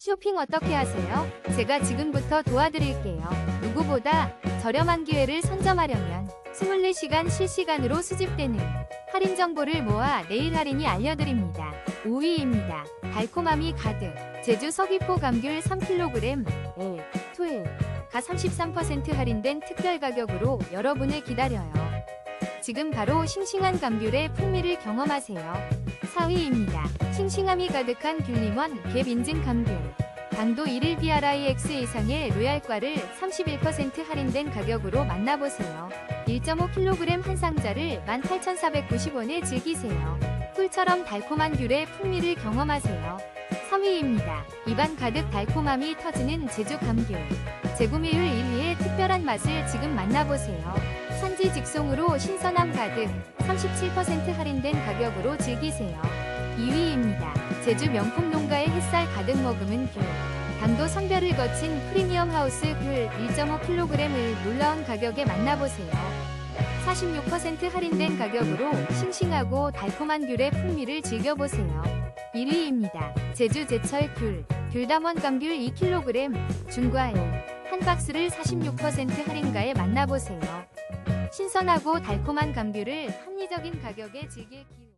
쇼핑 어떻게 하세요? 제가 지금부터 도와드릴게요. 누구보다 저렴한 기회를 선점하려면 24시간 실시간으로 수집되는 할인 정보를 모아 내일 할인이 알려드립니다. 5위입니다. 달콤함이 가득 제주 서귀포 감귤 3kg L, 2L 가33% 할인된 특별 가격으로 여러분을 기다려요. 지금 바로 싱싱한 감귤의 풍미를 경험하세요. 4위입니다. 싱싱함이 가득한 귤림원 갭 인증 감귤. 당도 1일 BRIX 이상의 로얄과를 31% 할인된 가격으로 만나보세요. 1.5kg 한 상자를 18,490원에 즐기세요. 꿀처럼 달콤한 귤의 풍미를 경험하세요. 3위입니다. 입안 가득 달콤함이 터지는 제주 감귤. 재구매율 1위의 특별한 맛을 지금 만나보세요. 산지 직송으로 신선함 가득 37% 할인된 가격으로 즐기세요. 2위입니다. 제주 명품 농가의 햇살 가득 머금은 귤. 당도 선별을 거친 프리미엄 하우스 귤 1.5kg을 놀라운 가격에 만나보세요. 46% 할인된 가격으로 싱싱하고 달콤한 귤의 풍미를 즐겨보세요. 1위입니다. 제주 제철 귤. 귤담원 감귤 2kg 중과일 한 박스를 46% 할인가에 만나보세요. 신선하고 달콤한 감귤을 합리적인 가격에 즐길 기회.